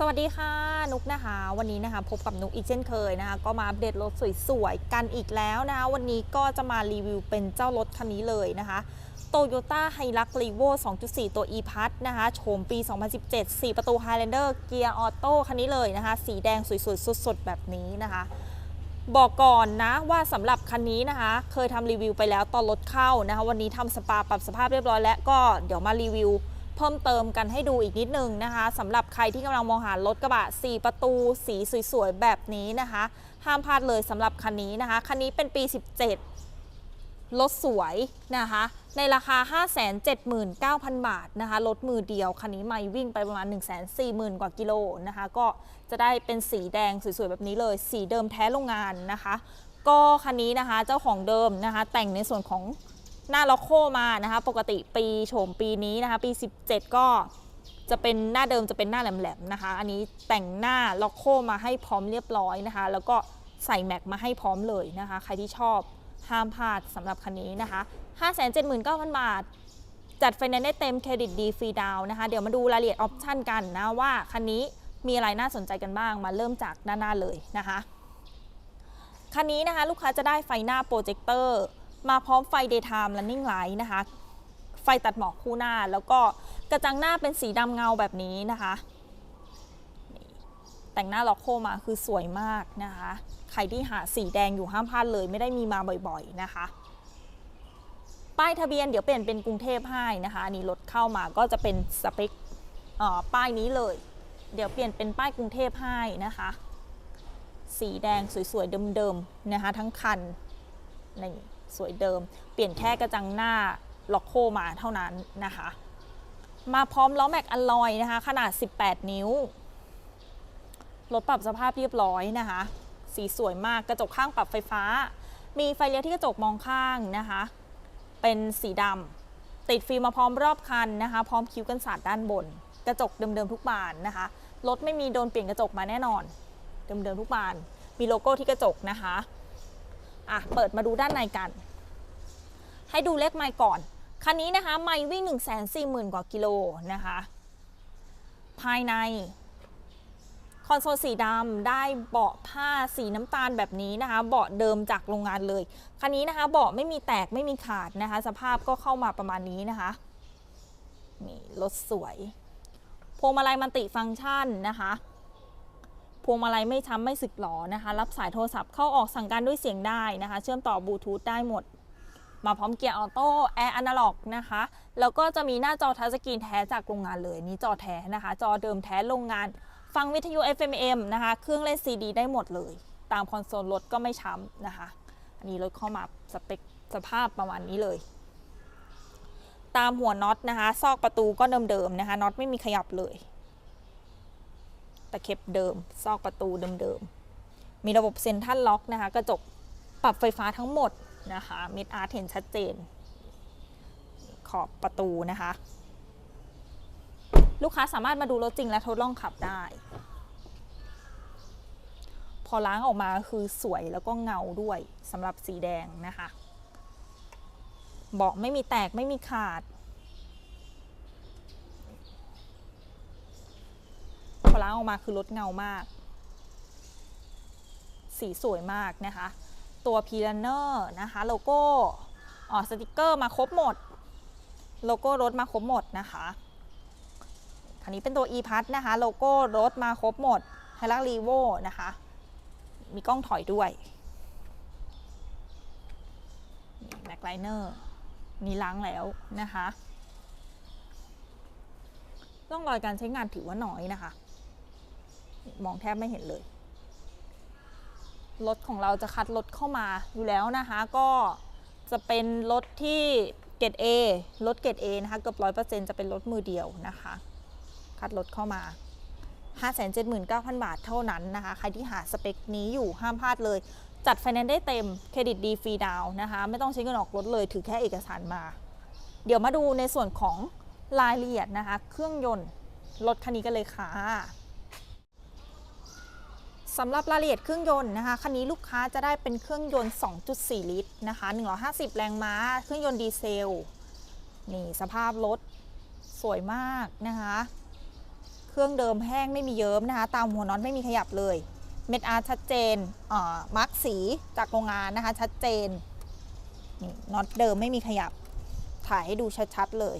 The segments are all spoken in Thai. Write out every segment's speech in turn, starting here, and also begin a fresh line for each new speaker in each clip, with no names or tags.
สวัสดีค่ะ นุกนะคะ วันนี้นะคะพบกับนุกอีกเช่นเคยนะคะก็มาอัปเดตรถสวยๆ กันอีกแล้วนะคะวันนี้ก็จะมารีวิวเป็นเจ้ารถคันนี้เลยนะคะ Toyota Hilux Revo 2.4 ตัว e p a s นะคะโฉมปี 2017 4 ประตู Highlander เกียร์ออโต้คันนี้เลยนะคะ สีแดงสวยๆ สดๆ แบบนี้นะคะบอกก่อนนะว่าสำหรับคันนี้นะคะ เคยทำรีวิวไปแล้วตอนรถเข้านะคะ วันนี้ทำสปาปรับสภาพเรียบร้อยแล้วก็เดี๋ยวมารีวิว เพิ่มเติมกันให้ดูอีกนิดนึงนะคะสำหรับใครที่กำลังมองหารถกระบะ 4 ประตูสีสวยๆ แบบนี้นะคะ ห้ามพลาดเลยสำหรับคันนี้นะคะ คันนี้เป็นปี 17 รถสวยนะคะ ในราคา 579,000 บาทนะคะรถมือเดียว คันนี้ไม่วิ่งไปประมาณ 140,000 กว่ากิโลนะคะ ก็จะได้เป็นสีแดงสวยๆ แบบนี้เลย สีเดิมแท้โรงงานนะคะ ก็คันนี้นะคะเจ้าของเดิมนะคะ แต่งในส่วนของ หน้าล็อกโคมานะคะ ปกติปีโฉมปีนี้นะคะ ปี 17 ก็จะเป็นหน้าเดิมจะเป็นหน้าแหลมๆนะคะ อันนี้แต่งหน้าล็อกโคมาให้พร้อมเรียบร้อยนะคะ แล้วก็ใส่แม็กมาให้พร้อมเลยนะคะ ใครที่ชอบห้ามพลาดสำหรับคันนี้นะคะ 579,000 บาท จัดไฟแนนซ์ได้เต็มเครดิตดีฟรีดาวนะคะ เดี๋ยวมาดูรายละเอียดออปชันกันนะว่าคันนี้มีอะไรน่าสนใจกันบ้าง มาเริ่มจากด้านหน้าเลยนะคะ คันนี้นะคะลูกค้าจะได้ไฟหน้าโปรเจคเตอร์ มาพร้อมไฟ daytime running light นะคะ ไฟตัดหมอกคู่หน้า แล้วก็กระจังหน้าเป็นสีดำเงาแบบนี้นะคะแต่งหน้าล็อกโคมาคือสวยมากนะคะ ใครที่หาสีแดงอยู่ห้ามพลาดเลย ไม่ได้มีมาบ่อยๆนะคะ ป้ายทะเบียนเดี๋ยวเปลี่ยนเป็นกรุงเทพให้นะคะ อันนี้รถเข้ามาก็จะเป็นสเปคป้ายนี้เลย เดี๋ยวเปลี่ยนเป็นป้ายกรุงเทพให้นะคะ สีแดงสวยๆเดิมๆนะคะ ทั้งคันนี่ สวยเดิม เปลี่ยนแค่กระจังหน้าล็อกโคมาเท่านั้นนะคะ มาพร้อมล้อแม็กอลลอยนะคะ ขนาด 18 นิ้ว รถปรับสภาพเรียบร้อยนะคะ สีสวยมากกระจกข้างปรับไฟฟ้า มีไฟเลี้ยวที่กระจกมองข้างนะคะ เป็นสีดำติดฟิล์มมาพร้อมรอบคันนะคะ พร้อมคิ้วกันสาดด้านบน กระจกเดิมๆทุกบานนะคะ รถไม่มีโดนเปลี่ยนกระจกมาแน่นอน เดิมๆทุกบาน มีโลโก้ที่กระจกนะคะ อะเปิดมาดูด้านในกัน ให้ดูเลขไมล์ก่อน คันนี้นะคะไมล์วิ่ง 1 4 0 0 0 0 กว่ากิโลนะคะ ภายใน คอนโซลสีดำได้เบาะผ้าสีน้ำตาลแบบนี้นะคะ เบาะเดิมจากโรงงานเลย คันนี้นะคะเบาะไม่มีแตกไม่มีขาดนะคะ สภาพก็เข้ามาประมาณนี้นะคะนี่รถสวยพวงมาลัยมันติฟังก์ชันนะคะ พวงมาลัยไม่ช้ำไม่สึกหรอนะคะ รับสายโทรศัพท์เข้าออกสั่งการด้วยเสียงได้นะคะ เชื่อมต่อบลูทูธได้หมด มาพร้อมเกียร์ออโต้แอร์อนาล็อกนะคะ แล้วก็จะมีหน้าจอทัชสกรีนแท้จากโรงงานเลยนี่จอแท้นะคะ จอเดิมแท้โรงงาน ฟังวิทยุ FMM นะคะ เครื่องเล่นซีดีได้หมดเลย ตามคอนโซลรถก็ไม่ช้ำนะคะ อันนี้รถเข้ามาสเปคสภาพประมาณนี้เลยตามหัวน็อตนะคะ ซอกประตูก็เดิมๆนะคะ น็อตไม่มีขยับเลยะเข็บเดิม ซอกประตูเดิมๆ มีระบบเซ็นทรัลล็อกนะคะ กระจกปรับไฟฟ้าทั้งหมดนะคะมิดอาร์เห็นชัดเจน ขอบประตูนะคะ ลูกค้าสามารถมาดูรถจริงและทดลองขับได้ พอล้างออกมาคือสวยแล้วก็เงาด้วยสำหรับสีแดงนะคะ เบาะไม่มีแตกไม่มีขาด อล้างออกมาคือรถเงามาก สีสวยมากนะคะ ตัวพีลันเนอร์นะคะโลโก้อ๋อสติกเกอร์มาครบหมด โลโก้รถมาครบหมดนะคะคันนี้เป็นตัว e p a s นะคะ โลโก้รถมาครบหมด h i l u x r e v o นะคะ มีกล้องถอยด้วยแม็กไลเนอร์นี่ล้างแล้วนะคะร่องรอยการใช้งานถือว่าน้อยนะคะ มองแทบไม่เห็นเลยรถของเราจะคัดรถเข้ามาอยู่แล้วนะคะ ก็จะเป็นรถที่เกรด A รถเกรด A นะคะเกือบร้อยเปอร์เซ็นต์จะเป็นรถมือเดียวนะคะ คัดรถเข้ามา 579,000 บาทเท่านั้นนะคะ ใครที่หาสเปคนี้อยู่ห้ามพลาดเลย จัดไฟแนนซ์ได้เต็มเครดิตดีฟรีดาวน์นะคะ ไม่ต้องใช้เงินออกรถเลย ถือแค่เอกสารมา เดี๋ยวมาดูในส่วนของรายละเอียดนะคะ เครื่องยนต์รถคันนี้กันเลยค่ะ สำหรับรายละเอียดเครื่องยนต์นะคะคันนี้ลูกค้าจะได้เป็นเครื่องยนต์ 2.4 ลิตรนะคะ150 แรงม้า เครื่องยนต์ดีเซลนี่สภาพรถสวยมากนะคะ เครื่องเดิมแห้งไม่มีเยิ้มนะคะ ตามหัวน็อตไม่มีขยับเลย เม็ดอาร์ชัดเจนอ่ามาร์กสีจากโรงงานนะคะ ชัดเจนนี่น็อตเดิมไม่มีขยับ ถ่ายให้ดูชัดๆเลย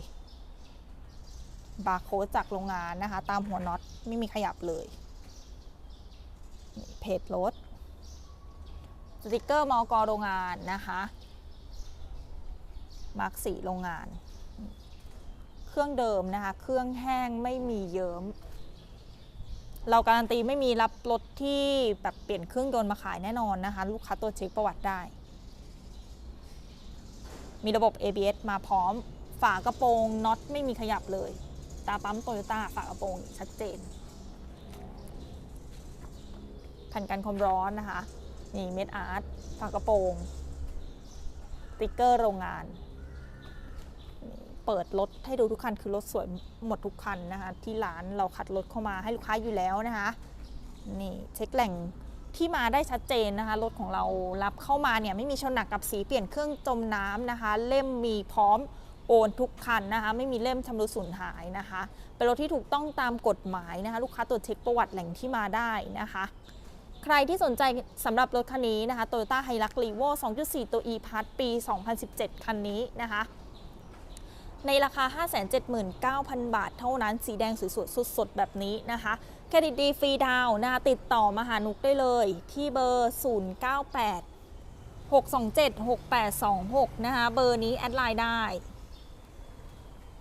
บาร์โค้ดจากโรงงานนะคะ ตามหัวน็อตไม่มีขยับเลย เพจรถสติกเกอร์มอกโรงงานนะคะมาร์กสีโรงงาน เครื่องเดิมนะคะ เครื่องแห้งไม่มีเยิ้ม เราการันตีไม่มีรับรถที่แบบเปลี่ยนเครื่องยนต์มาขายแน่นอนนะคะ ลูกค้าตัวเช็คประวัติได้ มีระบบ ABS มาพร้อม ฝากระโปรงน็อตไม่มีขยับเลย ตาปั๊มโตโยต้าฝากระโปรงชัดเจน แผ่นกันความร้อนนะคะ นี่เม็ดอาร์ตฝากระโปรงติ๊กเกอร์โรงงาน เปิดรถให้ดูทุกคันคือรถสวยหมดทุกคันนะคะ ที่ร้านเราคัดรถเข้ามาให้ลูกค้าอยู่แล้วนะคะ นี่เช็คแหล่งที่มาได้ชัดเจนนะคะ รถของเรารับเข้ามาเนี่ยไม่มีชนหนักกับสีเปลี่ยนเครื่องจมน้ำนะคะ เล่มมีพร้อมโอนทุกคันนะคะไม่มีเล่มชำรุดสูญหายนะคะ เป็นรถที่ถูกต้องตามกฎหมายนะคะ ลูกค้าตรวจเช็คประวัติแหล่งที่มาได้นะคะ ใครที่สนใจสำหรับรถคันนี้นะคะ Toyota Hilux Revo 2.4 ตัว e-Pass ปี 2017 คันนี้นะคะ ในราคา 579,000 บาทเท่านั้น สีแดงสวยๆสดๆ แบบนี้นะคะเครดิตดีฟรีดาวน์นะคะติดต่อมาหานุกได้เลย ที่เบอร์ 098 627 6826 นะคะ เบอร์นี้แอดไลน์ได้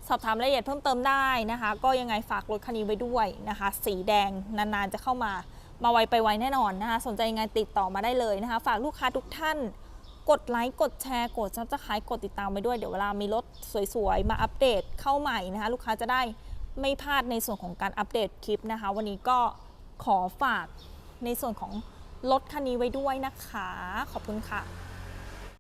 สอบถามรายละเอียดเพิ่มเติมได้นะคะ ก็ยังไงฝากรถคันนี้ไว้ด้วยนะคะ สีแดงนานๆจะเข้ามา มาไวไปไวแน่นอนนะคะ สนใจยังไงติดต่อมาได้เลยนะคะ ฝากลูกค้าทุกท่าน กดไลค์กดแชร์กดซับสไครต์กดติดตามไปด้วยเดี๋ยวเวลามีรถสวยๆ มาอัปเดตเข้าใหม่นะคะ ลูกค้าจะได้ไม่พลาดในส่วนของการอัปเดตคลิปนะคะ วันนี้ก็ขอฝากในส่วนของรถคันนี้ไว้ด้วยนะคะ ขอบคุณค่ะ